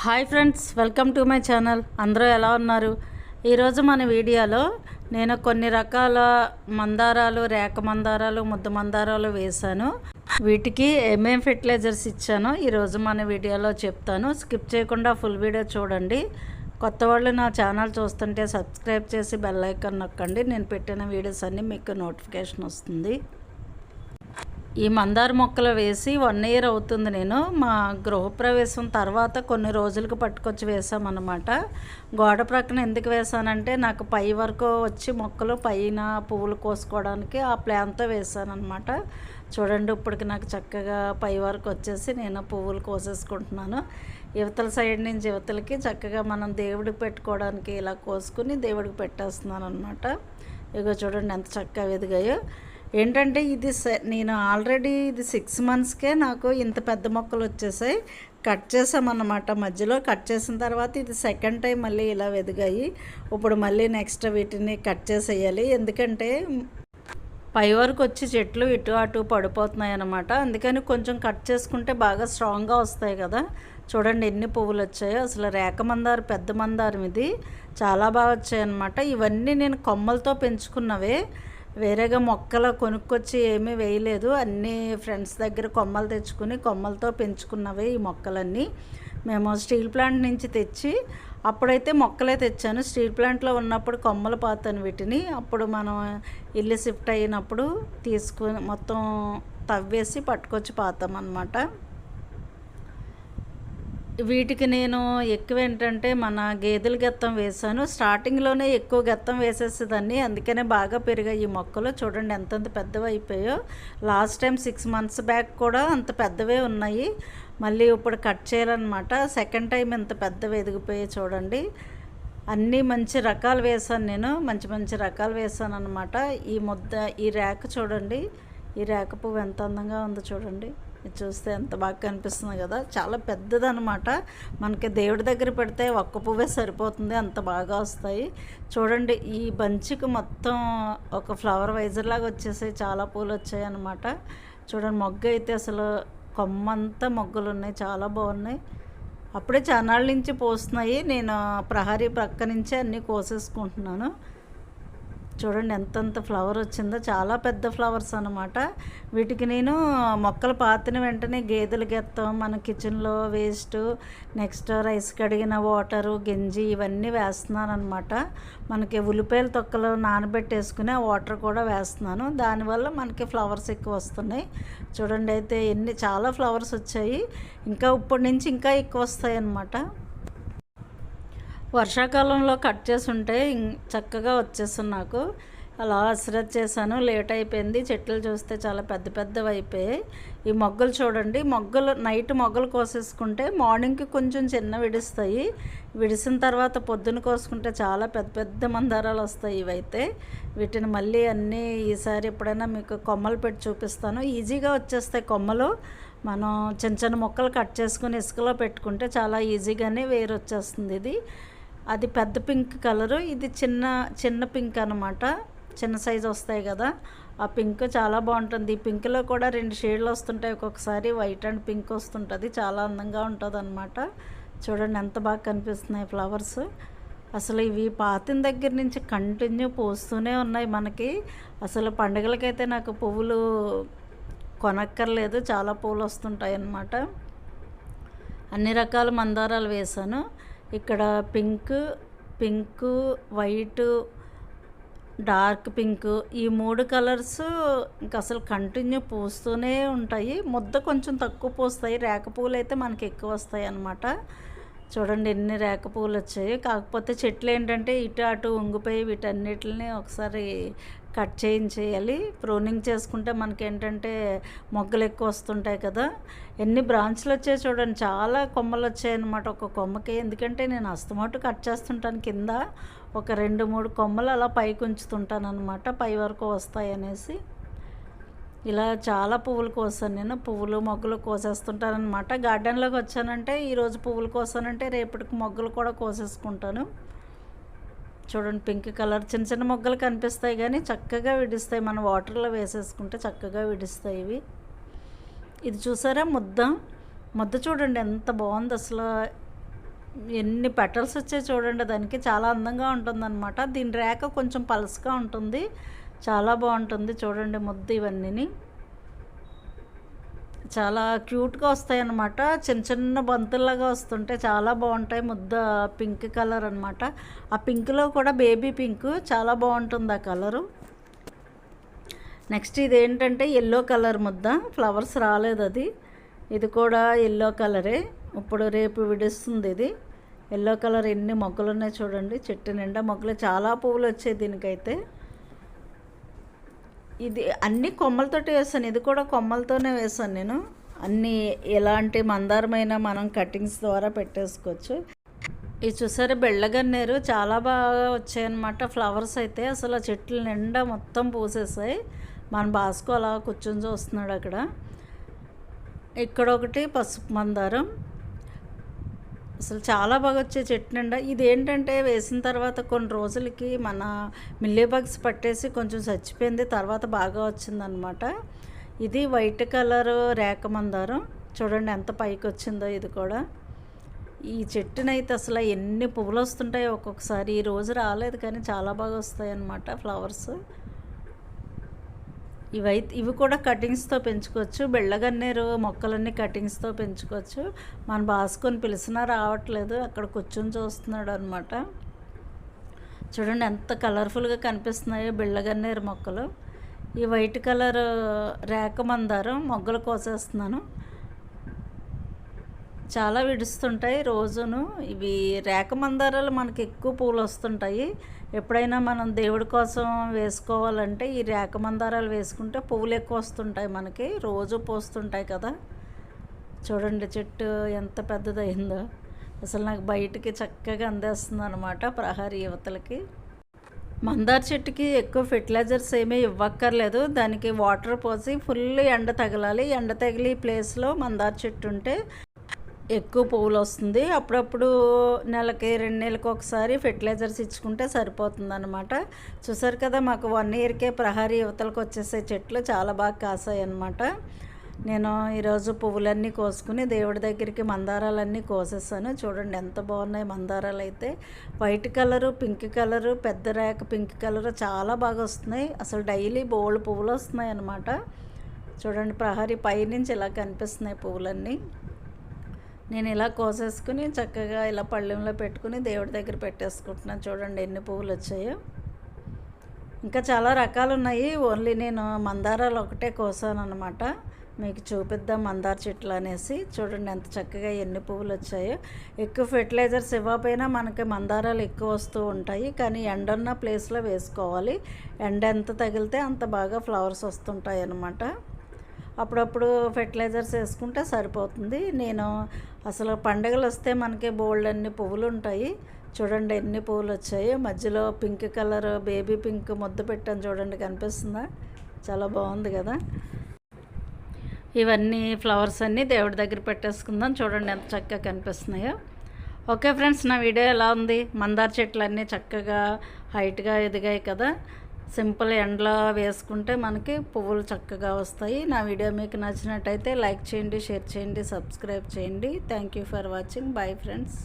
Hi friends welcome to my channel. అందరూ ఎలా ఉన్నారు? ఈరోజు మన వీడియోలో నేను కొన్ని రకాల మందారాలు రేక మందారాలు ముద్ద మందారాలు వేశాను. వీటికి ఏమేం ఫెర్టిలైజర్స్ ఇచ్చానో ఈరోజు మన వీడియోలో చెప్తాను. స్కిప్ చేయకుండా ఫుల్ వీడియో చూడండి. కొత్త వాళ్ళు నా ఛానల్ చూస్తుంటే సబ్స్క్రైబ్ చేసి బెల్ ఐకాన్ నొక్కండి. నేను పెట్టిన వీడియోస్ అన్నీ మీకు నోటిఫికేషన్ వస్తుంది. ఈ మందార మొక్కలు వేసి వన్ ఇయర్ అవుతుంది నేను. మా గృహప్రవేశం తర్వాత కొన్ని రోజులకు పట్టుకొచ్చి వేసామన్నమాట. గోడ ప్రక్కన ఎందుకు వేసానంటే నాకు పై వరకు వచ్చి మొక్కలు పైన పువ్వులు కోసుకోవడానికి ఆ ప్లాన్తో వేసానమాట చూడండి ఇప్పటికి నాకు చక్కగా పై వరకు వచ్చేసి నేను పువ్వులు కోసేసుకుంటున్నాను. యువతల సైడ్ నుంచి యువతలకి చక్కగా మనం దేవుడికి పెట్టుకోవడానికి ఇలా కోసుకుని దేవుడికి పెట్టేస్తున్నాను అనమాట ఇగో చూడండి ఎంత చక్కగా ఎదిగాయో. ఏంటంటే ఇది నేను ఆల్రెడీ ఇది సిక్స్ మంత్స్కే నాకు ఇంత పెద్ద మొక్కలు వచ్చేసాయి. కట్ చేసామన్నమాట. మధ్యలో కట్ చేసిన తర్వాత ఇది సెకండ్ టైం మళ్ళీ ఇలా ఎదిగాయి ఇప్పుడు మళ్ళీ నెక్స్ట్ వీటిని కట్ చేసేయాలి. ఎందుకంటే పై వరకు వచ్చి చెట్లు ఇటు అటు పడిపోతున్నాయి అన్నమాట అందుకని కొంచెం కట్ చేసుకుంటే బాగా స్ట్రాంగ్గా వస్తాయి కదా. చూడండి ఎన్ని పువ్వులు వచ్చాయో. అసలు రేఖ మందారు పెద్ద మందారం ఇది. చాలా బాగా వచ్చాయి అన్నమాట ఇవన్నీ నేను కొమ్మలతో పెంచుకున్నవే. వేరేగా మొక్కలు కొనుక్కొచ్చి ఏమీ వేయలేదు. అన్నీ ఫ్రెండ్స్ దగ్గర కొమ్మలు తెచ్చుకుని కొమ్మలతో పెంచుకున్నవే ఈ మొక్కలన్నీ. మేము స్టీల్ ప్లాంట్ నుంచి తెచ్చి అప్పుడైతే మొక్కలే తెచ్చాను. స్టీల్ ప్లాంట్లో ఉన్నప్పుడు కొమ్మలు పాతాను వీటిని అప్పుడు మనం ఇల్లు షిఫ్ట్ అయినప్పుడు తీసుకుని మొత్తం తవ్వేసి పట్టుకొచ్చి పాతాం అనమాట వీటికి నేను ఎక్కువ ఏంటంటే మన గేదెల గెత్తం వేసాను స్టార్టింగ్లోనే ఎక్కువ గెత్తం వేసేసేదాన్ని. అందుకనే బాగా పెరిగాయి ఈ మొక్కలు. చూడండి ఎంతంత పెద్దవి అయిపోయాయో. Last time six months back కూడా అంత పెద్దవే ఉన్నాయి. మళ్ళీ ఇప్పుడు కట్ చేయాలన్నమాట. సెకండ్ టైం ఇంత పెద్దవి ఎదిగిపోయాయి చూడండి. అన్నీ మంచి రకాలు వేసాను నేను. మంచి మంచి రకాలు వేసాను అనమాట ఈ ముద్ద ఈ ర్యాక్ చూడండి. ఈ రేక పువ్వు ఎంత అందంగా ఉందో చూడండి. చూస్తే ఎంత బాగా కనిపిస్తుంది కదా. చాలా పెద్దదనమాట మనకి దేవుడి దగ్గర పెడితే ఒక్క పువ్వే సరిపోతుంది. అంత బాగా వస్తాయి. చూడండి ఈ బంచికి మొత్తం ఒక ఫ్లవర్ వైజర్ లాగా వచ్చేసాయి. చాలా పూలు వచ్చాయి అనమాట చూడండి మొగ్గ అయితే అసలు కొమ్మంతా మొగ్గలు ఉన్నాయి. చాలా బాగున్నాయి. అప్పుడే చానాళ్ళ నుంచి పోస్తున్నాయి. నేను ప్రహరీ ప్రక్క నుంచే అన్నీ కోసేసుకుంటున్నాను. చూడండి ఎంతంత ఫ్లవర్ వచ్చిందో చాలా పెద్ద ఫ్లవర్స్ అనమాట వీటికి నేను మొక్కలు పాతిన వెంటనే గేదెలు గెత్తం మన కిచెన్లో వేస్ట్ నెక్స్ట్ రైస్ కడిగిన వాటరు గింజి ఇవన్నీ వేస్తున్నాను అనమాట మనకి ఉల్లిపాయల తొక్కలు నానబెట్టేసుకుని ఆ వాటర్ కూడా వేస్తున్నాను. దానివల్ల మనకి ఫ్లవర్స్ ఎక్కువ వస్తున్నాయి. చూడండి అయితే ఎన్ని చాలా ఫ్లవర్స్ వచ్చాయి. ఇంకా ఇప్పటి నుంచి ఇంకా ఎక్కువ వస్తాయి అన్నమాట వర్షాకాలంలో కట్ చేసి ఉంటే చక్కగా వచ్చేస్తుంది నాకు. అలా అసరత్ చేశాను. లేట్ అయిపోయింది. చెట్లు చూస్తే చాలా పెద్ద పెద్దవి అయిపోయాయి. ఈ మొగ్గలు చూడండి. మొగ్గలు నైట్ మొగ్గలు కోసేసుకుంటే మార్నింగ్కి కొంచెం చిన్న విడుస్తాయి. విడిసిన తర్వాత పొద్దున కోసుకుంటే చాలా పెద్ద పెద్ద మందారాలు వస్తాయి ఇవైతే. వీటిని మళ్ళీ అన్నీ ఈసారి ఎప్పుడైనా మీకు కొమ్మలు పెట్టి చూపిస్తాను. ఈజీగా వచ్చేస్తాయి కొమ్మలు. మనం చిన్న చిన్న మొక్కలు కట్ చేసుకుని ఇసుకలో పెట్టుకుంటే చాలా ఈజీగానే వేరు వచ్చేస్తుంది ఇది. అది పెద్ద పింక్ కలరు. ఇది చిన్న చిన్న పింక్ అనమాట చిన్న సైజు వస్తాయి కదా. ఆ పింక్ చాలా బాగుంటుంది. ఈ పింక్లో కూడా రెండు షేడ్లు వస్తుంటాయి. ఒక్కొక్కసారి వైట్ అండ్ పింక్ వస్తుంటుంది. చాలా అందంగా ఉంటుంది అనమాట చూడండి ఎంత బాగా కనిపిస్తున్నాయి ఫ్లవర్స్. అసలు ఇవి పాతిన దగ్గర నుంచి కంటిన్యూ పోస్తూనే ఉన్నాయి మనకి. అసలు పండుగలకైతే నాకు పువ్వులు కొనక్కర్లేదు. చాలా పూలు వస్తుంటాయి అన్నమాట అన్ని రకాల మందారాలు వేశాను. ఇక్కడ pink pink white dark pink ఈ మూడు కలర్స్ ఇంకా అసలు కంటిన్యూ పూస్తూనే ఉంటాయి. ముద్ద కొంచెం తక్కువ పూస్తాయి. రేక పూలు అయితే మనకి ఎక్కువ వస్తాయి అన్నమాట. చూడండి ఎన్ని రేక పూలు వచ్చాయి కాకపోతే చెట్లు ఏంటంటే ఇటు అటు ఉంగిపోయి వీటన్నిటిని ఒకసారి కట్ చేయించేయాలి. ప్రూనింగ్ చేసుకుంటే మనకి ఏంటంటే మొగ్గలు ఎక్కువ వస్తుంటాయి కదా. ఎన్ని బ్రాంచ్లు వచ్చాయి చూడండి. చాలా కొమ్మలు వచ్చాయి అనమాట ఒక కొమ్మకి. ఎందుకంటే నేను అస్తమాటు కట్ చేస్తుంటాను కింద. ఒక రెండు మూడు కొమ్మలు అలా పైకి ఉంచుతుంటాను అనమాట పై వరకు వస్తాయి అనేసి. ఇలా చాలా పువ్వులు కోసాను నేను. పువ్వులు మొగ్గలు కోసేస్తుంటానమాట గార్డెన్లోకి వచ్చానంటే ఈరోజు పువ్వులు కోసానంటే రేపటికి మొగ్గలు కూడా కోసేసుకుంటాను. చూడండి పింక్ కలర్ చిన్న చిన్న మొగ్గలు కనిపిస్తాయి కానీ చక్కగా విడిస్తాయి. మనం వాటర్లో వేసేసుకుంటే చక్కగా విడిస్తాయి ఇవి. ఇది చూసారా? ముద్ద. ముద్ద చూడండి ఎంత బాగుంది అసలు. ఎన్ని పెటల్స్ వచ్చాయి చూడండి దానికి చాలా అందంగా ఉంటుందన్నమాట. దీని రేఖ కొంచెం పలసగా ఉంటుంది. చాలా బాగుంటుంది చూడండి ముద్దు ఇవన్నీ చాలా క్యూట్గా వస్తాయి అన్నమాట చిన్న చిన్న బంతుల్లాగా వస్తుంటే చాలా బాగుంటాయి. ముద్ద పింక్ కలర్ అనమాట ఆ పింక్లో కూడా బేబీ పింక్. చాలా బాగుంటుంది ఆ కలరు. నెక్స్ట్ ఇది ఏంటంటే ఎల్లో కలర్ ముద్ద. ఫ్లవర్స్ రాలేదు అది ఇది కూడా ఎల్లో కలరే. ఇప్పుడు రేపు విడుస్తుంది ఇది. ఎల్లో కలర్ ఎన్ని మొగ్గలు ఉన్నాయి చూడండి. చెట్టు నిండా మొగ్గలు చాలా పువ్వులు వచ్చాయి దీనికైతే. ఇది అన్ని కొమ్మలతోటి వేసాను ఇది కూడా కొమ్మలతోనే వేసాను నేను. అన్ని ఎలాంటి మందారమైన మనం కటింగ్స్ ద్వారా పెట్టేసుకోవచ్చు. ఇది చూసారు బెళ్ళగన్నేరు చాలా బాగా వచ్చాయన్నమాట ఫ్లవర్స్ అయితే. అసలు ఆ చెట్లు నిండా మొత్తం పూసేసాయి. మన బాస్కో అలా కూర్చొని చూస్తున్నాడు అక్కడ. ఇక్కడ ఒకటి పసుపు మందారం. అసలు చాలా బాగా వచ్చే చెట్టు నిండా. ఇది ఏంటంటే వేసిన తర్వాత కొన్ని రోజులకి మన మిల్లీబగ్స్ పట్టేసి కొంచెం చచ్చిపోయింది తర్వాత బాగా వచ్చిందనమాట ఇది వైట్ కలర్ రేఖ మందారం. చూడండి ఎంత పైకి వచ్చిందో ఇది కూడా. ఈ చెట్టునైతే అసలు ఎన్ని పువ్వులు వస్తుంటాయో ఒక్కొక్కసారి. ఈ రోజు రాలేదు కానీ చాలా బాగా వస్తాయి అన్నమాట ఫ్లవర్స్. ఇవైతే ఇవి కూడా కటింగ్స్తో పెంచుకోవచ్చు. బెళ్ళగన్నేరు మొక్కలన్నీ కటింగ్స్తో పెంచుకోవచ్చు. మన బాసుకొని పిలిచినా రావట్లేదు. అక్కడ కూర్చొని చూస్తున్నాడు అనమాట చూడండి ఎంత కలర్ఫుల్గా కనిపిస్తున్నాయో బెళ్ళగన్నేరు మొక్కలు. ఈ వైట్ కలర్ రేక మందారం మొగ్గలు కోసేస్తున్నాను. చాలా విడుస్తుంటాయి రోజును. ఇవి రేక మందారాలు మనకి ఎక్కువ పూలు వస్తుంటాయి. ఎప్పుడైనా మనం దేవుడి కోసం వేసుకోవాలంటే ఈ రేక మందారాలు వేసుకుంటే పువ్వులు ఎక్కువ వస్తుంటాయి మనకి. రోజు పోస్తుంటాయి కదా. చూడండి చెట్టు ఎంత పెద్దదైందో అసలు నాకు బయటికి చక్కగా అందేస్తుంది అనమాట ప్రహారీ యువతలకి. మందార చెట్టుకి ఎక్కువ ఫెర్టిలైజర్స్ ఏమీ ఇవ్వక్కర్లేదు. దానికి వాటర్ పోసి ఫుల్ ఎండ తగలాలి. ఎండ తగిలి ప్లేస్లో మందార చెట్టు ఉంటే ఎక్కువ పువ్వులు వస్తుంది అప్పుడప్పుడు నెలకి రెండు నెలలకు ఒకసారి ఫెర్టిలైజర్స్ ఇచ్చుకుంటే సరిపోతుంది అనమాట చూసారు కదా మాకు వన్ ఇయర్కే ప్రహారీ యువతలకు వచ్చేసే చెట్లు చాలా బాగా కాసాయి అనమాట నేను ఈరోజు పువ్వులన్నీ కోసుకుని దేవుడి దగ్గరికి మందారాలన్నీ కోసేసాను. చూడండి ఎంత బాగున్నాయి మందారాలు అయితే వైట్ కలరు పింక్ కలరు పెద్ద రేఖ పింక్ కలరు చాలా బాగా వస్తున్నాయి. అసలు డైలీ బోల్డ్ పువ్వులు వస్తున్నాయి అనమాట చూడండి ప్రహరీ పైనుంచి ఇలా కనిపిస్తున్నాయి పువ్వులన్నీ. నేను ఇలా కోసేసుకుని చక్కగా ఇలా పళ్ళెంలో పెట్టుకుని దేవుడి దగ్గర పెట్టేసుకుంటున్నాను. చూడండి ఎన్ని పువ్వులు వచ్చాయో. ఇంకా చాలా రకాలు ఉన్నాయి. ఓన్లీ నేను మందారాలు ఒకటే కోసాను అనమాట మీకు చూపిద్దాం మందార చెట్లు అనేసి. చూడండి ఎంత చక్కగా ఎన్ని పువ్వులు వచ్చాయో. ఎక్కువ ఫెర్టిలైజర్స్ ఇవ్వకపోయినా మనకి మందారాలు ఎక్కువ వస్తూ ఉంటాయి. కానీ ఎండ ఉన్న ప్లేస్లో వేసుకోవాలి. ఎండ ఎంత తగిలితే అంత బాగా ఫ్లవర్స్ వస్తుంటాయి అన్నమాట అప్పుడప్పుడు ఫెర్టిలైజర్స్ వేసుకుంటే సరిపోతుంది. నేను అసలు పండగలు వస్తే మనకి బోల్డ్ అన్ని పువ్వులు ఉంటాయి. చూడండి ఎన్ని పువ్వులు వచ్చాయి. మధ్యలో పింక్ కలర్ బేబీ పింక్ ముద్ద పెట్టాను చూడండి కనిపిస్తుందా? చాలా బాగుంది కదా. ఇవన్నీ ఫ్లవర్స్ అన్నీ దేవుడి దగ్గర పెట్టేసుకుందాం. చూడండి ఎంత చక్కగా కనిపిస్తున్నాయో. ఓకే ఫ్రెండ్స్ నా వీడియో ఎలా ఉంది? మందార చెట్లు అన్నీ చక్కగా హైట్గా ఎదిగాయి కదా. సింపుల్ ఎండలో వేసుకుంటే మనకి పువ్వులు చక్కగా వస్తాయి. నా వీడియో మీకు నచ్చినట్టయితే లైక్ చేయండి షేర్ చేయండి సబ్స్క్రైబ్ చేయండి. Thank you for watching. Bye friends.